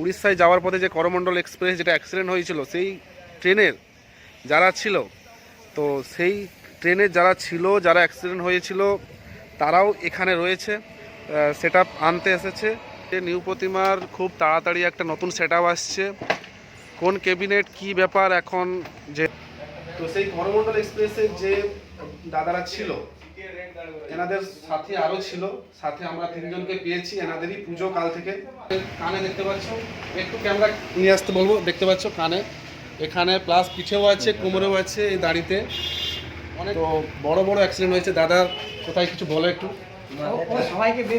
উড়িষ্যায় যাওয়ার পথে যে করমণ্ডল এক্সপ্রেস যেটা অ্যাক্সিডেন্ট হয়েছিল, সেই ট্রেনের যারা ছিল, তো সেই ট্রেনের যারা ছিল, যারা অ্যাক্সিডেন্ট হয়েছিল, তারাও এখানে রয়েছে সেট আনতে এসেছে। নিউ প্রতিমার খুব তাড়াতাড়ি একটা নতুন সেট আসছে। কোন ক্যাবিনেট কি ব্যাপার এখন, যে তো সেই করমণ্ডল এক্সপ্রেসের যে দাদারা ছিল এনাদের সাথে আরও ছিল। সাথে আমরা তিনজনকে পেয়েছি এনাদেরই পুজো কাল থেকে। কানে দেখতে পাচ্ছ একটু ক্যামেরা নিয়ে আসতে বলব দেখতে পাচ্ছ কানে। এখানে প্লাস পিঠেও আছে কোমরেও আছে এই দাড়িতে। অনেক তো বড় বড় অ্যাক্সিডেন্ট হয়েছে। দাদা কোথায় কিছু বলো একটু?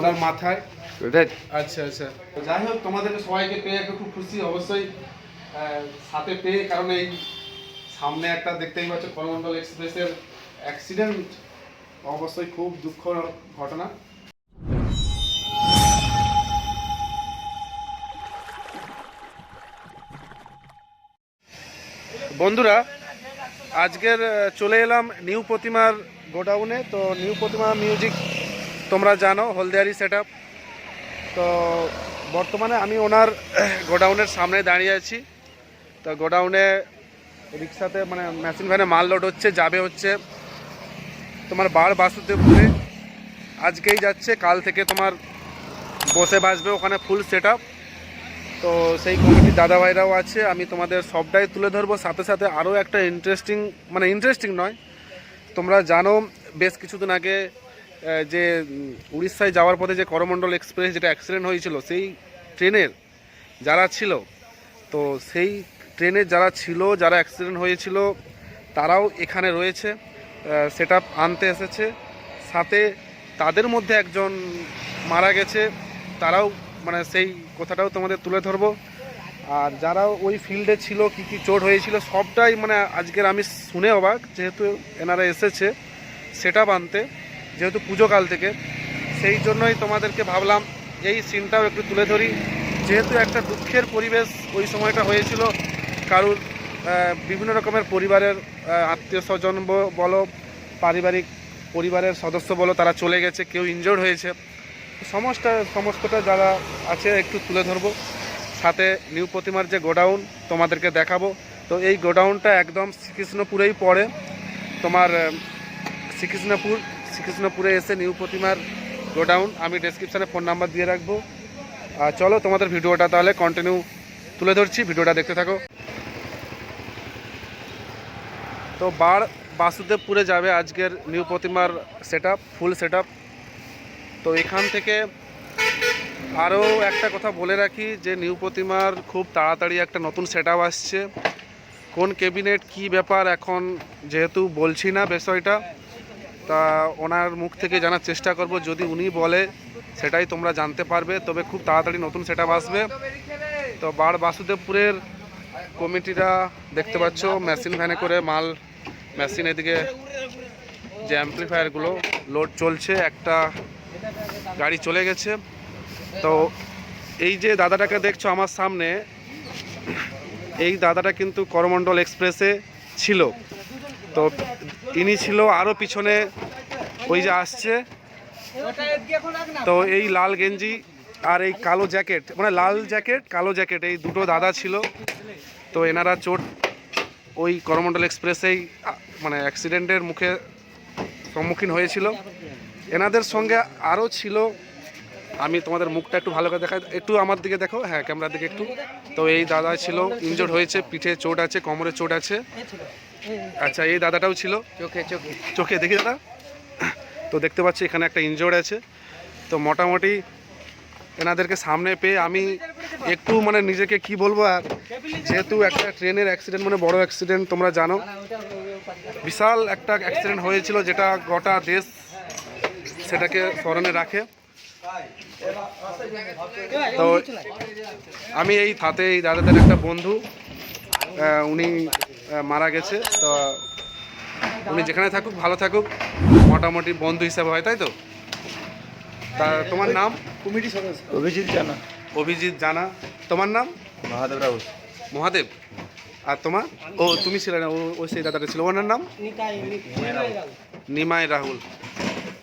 ওনার মাথায়। আচ্ছা আচ্ছা। তো যাই হোক তোমাদেরকে সবাইকে পেয়ে একটু খুব খুশি অবশ্যই সাথে পেয়ে কারণ এই সামনে একটা দেখতেই পাচ্ছ করমণ্ডল এক্সপ্রেসের অ্যাক্সিডেন্ট অবশ্যই খুব দুঃখ ঘটনা। বন্ধুরা, আজকের চলে এলাম নিউ প্রতিমার গোডাউনে। তো নিউ প্রতিমা মিউজিক তোমরা জানো, হলদিয়ারি সেট তো বর্তমানে আমি ওনার গোডাউনের সামনে দাঁড়িয়ে আছি। তো গোডাউনে রিক্সাতে মানে মেশিন ভ্যানে মাল লোড হচ্ছে, যাবে হচ্ছে। তোমার বার বাসুদেবপুরে। আজকেই যাচ্ছে, কাল থেকে তোমার বসে বাসবে ওখানে ফুল সেট তো সেই কমিটির দাদাভাইরাও আছে, আমি তোমাদের সবটাই তুলে ধরবো। সাথে সাথে আরও একটা ইন্টারেস্টিং মানে ইন্টারেস্টিং নয়, তোমরা জানো, বেশ কিছুদিন আগে যে উড়িষ্যায় যাওয়ার পথে যে করমণ্ডল এক্সপ্রেস যেটা অ্যাক্সিডেন্ট হয়েছিল, সেই ট্রেনের যারা ছিল, তো সেই ট্রেনের যারা ছিল, যারা অ্যাক্সিডেন্ট হয়েছিল, তারাও এখানে রয়েছে। সেট আনতে এসেছে। সাথে তাদের মধ্যে একজন মারা গেছে। তারাও মানে সেই কথাটাও তোমাদের তুলে ধরবো। আর যারা ওই ফিল্ডে ছিল, কি কি চোট হয়েছিল, সবটাই মানে আজকের আমি শুনে অবাক, যেহেতু এনারা এসেছে সেটা আনতে, যেহেতু পুজো কাল থেকে। সেই জন্যই তোমাদেরকে ভাবলাম, এই সিনটাও একটু তুলে ধরি। যেহেতু একটা দুঃখের পরিবেশ ওই সময়টা হয়েছিল, কারুর বিভিন্ন রকমের পরিবারের আত্মীয় স্বজন বলো পারিবারিক পরিবারের সদস্য বলো, তারা চলে গেছে, কেউ ইনজোর্ড হয়েছে। সমস্ত, সমস্তটা যারা আছে, একটু তুলে ধরবো। সাথে নিউ প্রতিমার যে গোডাউন, তোমাদেরকে দেখাবো। তো এই গোডাউনটা একদম শ্রীকৃষ্ণপুরেই পড়ে। তোমার শ্রীকৃষ্ণপুর, শ্রীকৃষ্ণপুরে এসে নিউ প্রতিমার গোডাউন, আমি ডেসক্রিপশানে ফোন নাম্বার দিয়ে রাখব। আর চলো, তোমাদের ভিডিওটা তাহলে কন্টিনিউ তুলে ধরছি। ভিডিওটা দেখতে থাকো। তো বার বাসুদেবপুরে যাবে আজকের নিউ প্রতিমার সেট ফুল সেট তো এখান থেকে আরও একটা কথা বলে রাখি যে নিউ প্রতিমার খুব তাড়াতাড়ি একটা নতুন সেট আসছে। কোন ক্যাবিনেট কি ব্যাপার এখন যেহেতু বলছি না বিষয়টা, তা ওনার মুখ থেকে জানার চেষ্টা করব। যদি উনি বলে, সেটাই তোমরা জানতে পারবে। তবে খুব তাড়াতাড়ি নতুন সেট আসবে। তো বার বাসুদেবপুরের কমিটিরা দেখতে পাচ্ছ মেশিন ভ্যানে করে মাল মেশিন এদিকে যে অ্যাম্পলিফায়ারগুলো লোড চলছে, একটা গাড়ি চলে গেছে। তো এই যে দাদাটাকে দেখছ আমার সামনে, এই দাদাটা কিন্তু করমণ্ডল এক্সপ্রেসে ছিল। তো ইনি ছিল আরও পিছনে, ওই যে আসছে। তো এই লাল গেঞ্জি আর এই কালো জ্যাকেট মানে লাল জ্যাকেট, কালো জ্যাকেট, এই দুটো দাদা ছিল। তো এনারা চোট ওই করমণ্ডল এক্সপ্রেসেই মানে অ্যাক্সিডেন্টের মুখে সম্মুখীন হয়েছিল। এনাদের সঙ্গে আরও ছিল। আমি তোমাদের মুখটা একটু ভালো করে দেখাই। একটু আমার দিকে দেখো। হ্যাঁ ক্যামেরার দিকে একটু। তো এই দাদা ছিল ইনজোর্ড হয়েছে পিঠে চোট আছে কোমরে চোট আছে। আচ্ছা এই দাদাটাও ছিল। চোখে চোখে। চোখে দেখি দাদা। তো দেখতে পাচ্ছি এখানে একটা ইনজোর্ড আছে। তো মোটামুটি এনাদেরকে সামনে পেয়ে আমি একটু মানে নিজেকে কি বলব আর যেহেতু একটা ট্রেনের অ্যাক্সিডেন্ট মানে বড় অ্যাক্সিডেন্ট তোমরা জানো। বিশাল একটা অ্যাক্সিডেন্ট হয়েছিল যেটা গোটা দেশ সেটাকে স্মরণে রাখে। তো আমি এই তাতে এই দাদাদের একটা বন্ধু উনি মারা গেছে। তো উনি যেখানে থাকুক ভালো থাকুক মোটামুটি বন্ধু হিসাবে হয় তাই তো? তা তোমার নাম? কমিটি সদস্য। অভিজিৎ জানা। অভিজিৎ জানা। তোমার নাম? মহাদেব রাউত। মহাদেব। আর তোমার? ও তুমি ছিলে না ও সেই দাদাটা ছিল। ওনার নাম? নিমাই রাহুল।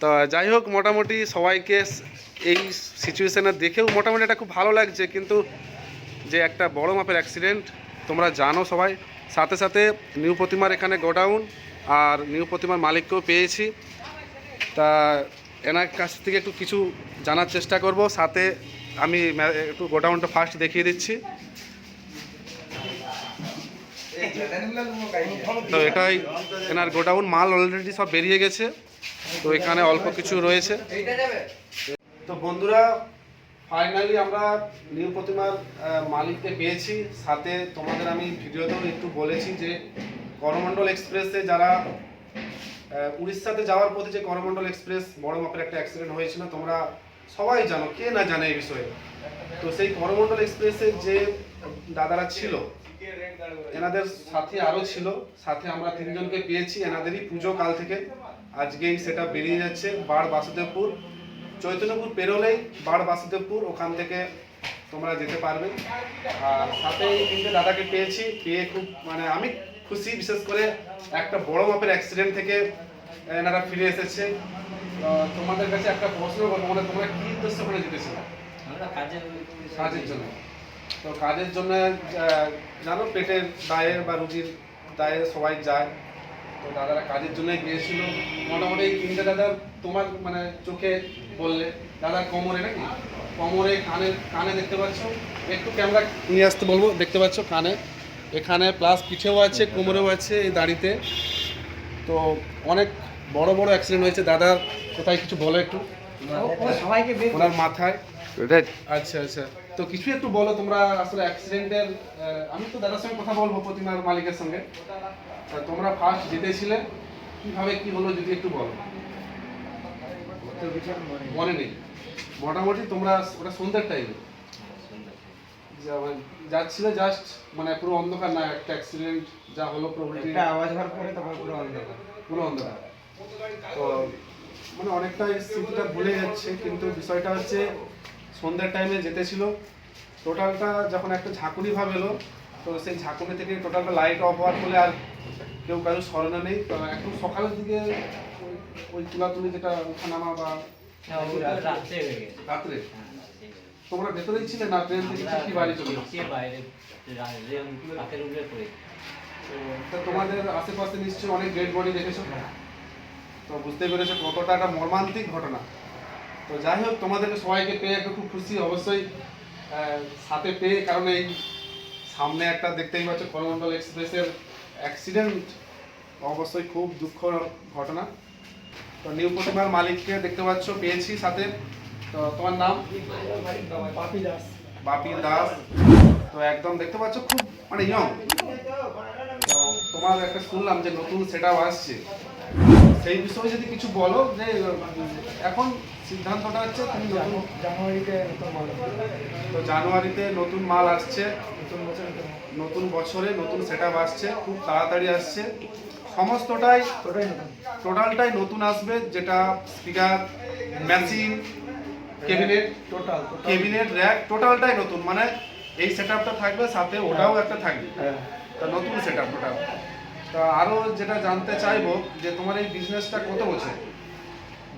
তো যাই হোক মোটামুটি সবাইকে এই সিচুয়েশানে দেখেও মোটামুটি এটা খুব ভালো লাগছে। কিন্তু যে একটা বড় মাপের অ্যাক্সিডেন্ট তোমরা জানো সবাই। সাথে সাথে নিউ প্রতিমার এখানে গোডাউন আর নিউ প্রতিমার মালিককেও পেয়েছি। তা এনার কাছ থেকে একটু কিছু জানার চেষ্টা করব। সাথে আমি একটু গোডাউনটা ফার্স্ট দেখিয়ে দিচ্ছি। তো এটাই এনার গোডাউন, মাল অলরেডি সব বেরিয়ে গেছে। তো এখানে অল্প কিছু রয়েছে। তো বন্ধুরা ফাইনালি আমরা নিউ প্রতিমার মালিককে পেয়েছি। সাথে তোমাদের আমি ভিডিওতেও একটু বলেছি যে করমণ্ডল এক্সপ্রেসে যারা উড়িষ্যাতে যাওয়ার পথে যে করমণ্ডল এক্সপ্রেস বড় মাপের একটা অ্যাক্সিডেন্ট হয়েছিল, তোমরা সবাই জানো, কে না জানে এই বিষয়ে। তো সেই করমণ্ডল এক্সপ্রেসের যে দাদারা ছিল এনাদের সাথে আরও ছিল। সাথে আমরা তিনজনকে পেয়েছি এনাদেরই পুজো কাল থেকে। আজকেই সেটা বেরিয়ে যাচ্ছে বাড় বাসুদেবপুর। চৈতন্যপুর পেরোলেই বাড় বাসুদেবপুর ওখান থেকে তোমরা যেতে পারবে। আর সাথে এই তিনটে দাদাকে পেয়েছি পেয়ে খুব মানে আমি খুশি বিশেষ করে একটা বড় মাপের অ্যাক্সিডেন্ট থেকে এনারা ফিরে এসেছে। তোমাদের কাছে একটা প্রশ্ন করব মানে তোমরা কি উদ্দেশ্য করে জিতেছিলে? কাজের কাজের জন্য। তো কাজের জন্য জানো পেটের দায়ে বা রুগীর দায়ে সবাই যায়। তো দাদারা কাজের জন্য গিয়েছিল। মোটামুটি তিনটে দাদা তোমার মানে চোখে বললে। দাদার কোমরে নাকি? কোমরে কানে কানে দেখতে পাচ্ছ? একটু ক্যামেরা নিয়ে আসতে বলব দেখতে পাচ্ছ কানে। এখানে প্লাস পিঠেও আছে কোমরেও আছে এই দাড়িতে। তো অনেক বড় বড় অ্যাক্সিডেন্ট হয়েছে। দাদার কোথায় কিছু বলো একটু? ওনার মাথায়। আচ্ছা আচ্ছা। তো কিছু একটু বলো তোমরা আসলে অ্যাক্সিডেন্টের আমি তো দাদার সঙ্গে কথা বলব প্রতিমার মালিকের সঙ্গে। তোমরা ফার্স্ট জিতেছিলে কীভাবে কি হলো যদি একটু বলো। মনে নেই। মোটামুটি তোমরা ওটা সন্ধ্যের টাইমে যাচ্ছিলে জাস্ট মানে পুরো অন্ধকার না একটা অ্যাক্সিডেন্ট যা হলো একটা আওয়াজ হওয়ার পরে তারপর পুরো অন্ধকার। পুরো অন্ধকার। তো মানে অনেকটাই স্মৃতিটা ভুলে যাচ্ছে কিন্তু বিষয়টা হচ্ছে সন্ধ্যার টাইমে যেতেছিল টোটালটা যখন একটা ঝাঁকুনি ভাব এলো তো সেই ঝাঁকুনি থেকে টোটালটা লাইট অফ হওয়ার ফলে আর কেউ কারোর স্মরণে নেই। তো একটু সকালের দিকে ওই- তুলাতুলি যেটা ওঠানামা বা রাত্রে হয়ে। তোমরা ভেতরেই ছিলে না? ট্রেন থেকে কি বাড়ি চলে বাইরে রাতের উপরে পড়ে। তো তা তোমাদের আশেপাশে নিশ্চয়ই অনেক ডেড বডি দেখেছ? হ্যাঁ। তো বুঝতে পেরেছ কতটা একটা মর্মান্তিক ঘটনা। তো যাই হোক তোমাদেরকে সবাইকে পেয়ে একটু খুব খুশি অবশ্যই সাথে পেয়ে কারণ এই সামনে একটা দেখতেই পাচ্ছ করমণ্ডল এক্সপ্রেসের অ্যাক্সিডেন্ট অবশ্যই খুব দুঃখ ঘটনা। তো নিউ প্রতিমার মালিককে দেখতে পাচ্ছ পেয়েছি সাথে। তো তোমার নাম? বাপি দাস বাপি দাস তো একদম দেখতে পাচ্ছ খুব মানে ইয়ং তো তোমার একটা শুনলাম যে নতুন সেটাও আসছে। সেই বিষয়ে যদি কিছু বলো যে এখন সিদ্ধান্তটা হচ্ছে তুমি নতুন জানুয়ারিতে নতুন মাল তো জানুয়ারিতে নতুন মাল আসছে। নতুন বছর নতুন বছরে নতুন সেট আসছে খুব তাড়াতাড়ি আসছে। সমস্তটাই টোটালটাই নতুন। আসবে যেটা speaker machine cabinet total cabinet rack টোটালটাই নতুন। মানে এই সেটআপটা থাকবে সাথে ওটাও একটা থাকবে। হ্যাঁ। তা নতুন সেটআপ ওটা। তা আরও যেটা জানতে চাইব যে তোমার এই বিজনেসটা কত বছর?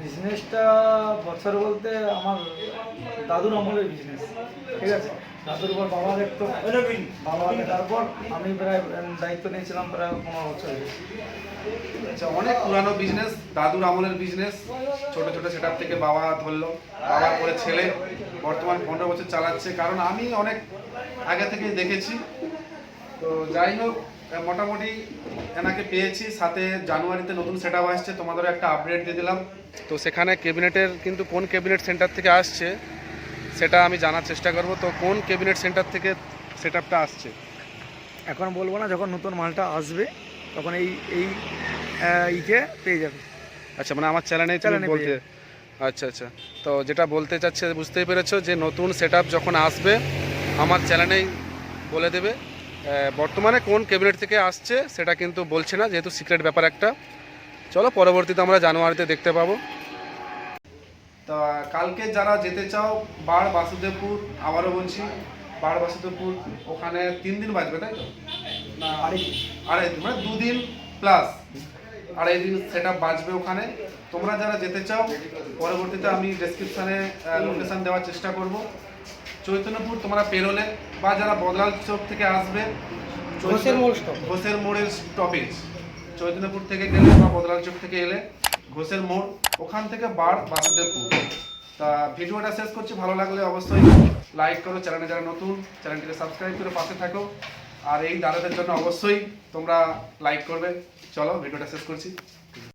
বিজনেসটা বছর বলতে আমার দাদুর আমলের বিজনেস ঠিক আছে? দাদুর পর বাবা দেখতো বাবা তারপর আমি প্রায় দায়িত্ব নিয়েছিলাম প্রায় পনেরো বছর আচ্ছা অনেক পুরানো বিজনেস দাদুর আমলের বিজনেস ছোট ছোট সেটআপ থেকে বাবা ধরলো বাবার পরে ছেলে বর্তমান পনেরো বছর চালাচ্ছে। কারণ আমি অনেক আগে থেকেই দেখেছি। তো যাই হোক মোটামুটি এনাকে পেয়েছি সাথে জানুয়ারিতে নতুন সেট আপ আসছে তোমাদেরও একটা আপডেট দিয়ে দিলাম। তো সেখানে ক্যাবিনেটের কিন্তু কোন ক্যাবিনেট সেন্টার থেকে আসছে সেটা আমি জানার চেষ্টা করব। তো কোন ক্যাবিনেট সেন্টার থেকে সেট আসছে? এখন বলব না যখন নতুন মালটা আসবে তখন এই এই ইকে পেয়ে যাবে। আচ্ছা মানে আমার চ্যানেলে চ্যানেলে বলতে আচ্ছা আচ্ছা। তো যেটা বলতে চাচ্ছে বুঝতেই পেরেছ যে নতুন সেট যখন আসবে আমার চ্যানেলেই বলে দেবে। বর্তমানে কোন ক্যাবিনেট থেকে আসছে সেটা কিন্তু বলছে না, যেহেতু সিক্রেট ব্যাপার একটা। চলো, পরবর্তীতে আমরা জানুয়ারিতে দেখতে পাবো। তা কালকে যারা যেতে চাও, বাড়, বাসুদেবপুর, আবারও বলছি, বাড়, বাসুদেবপুর, ওখানে তিন দিন বাজবে তাই তো? আড়াই দিন মানে দুদিন প্লাস আড়াই দিন সেটা বাজবে ওখানে। তোমরা যারা যেতে চাও, পরবর্তীতে আমি ডেসক্রিপশানে লোকেশান দেওয়ার চেষ্টা করব। চৈতন্যপুর তোমরা পেরোলে বা যারা বদলাল চৌক থেকে আসবে ঘোষের মোড় stop। ঘোষের মোড়ের স্টপেজ চৈতন্যপুর থেকে গেলে বা বদলাল চৌক থেকে এলে ঘোষের মোড় ওখান থেকে বার বাসুদেবপুর তা ভিডিওটা শেষ করছি ভালো লাগলে অবশ্যই লাইক করো চ্যানেলে যারা নতুন চ্যানেলটিকে সাবস্ক্রাইব করে পাশে থাকো। আর এই দাদাদের জন্য অবশ্যই তোমরা লাইক করবে। চলো ভিডিওটা শেষ করছি।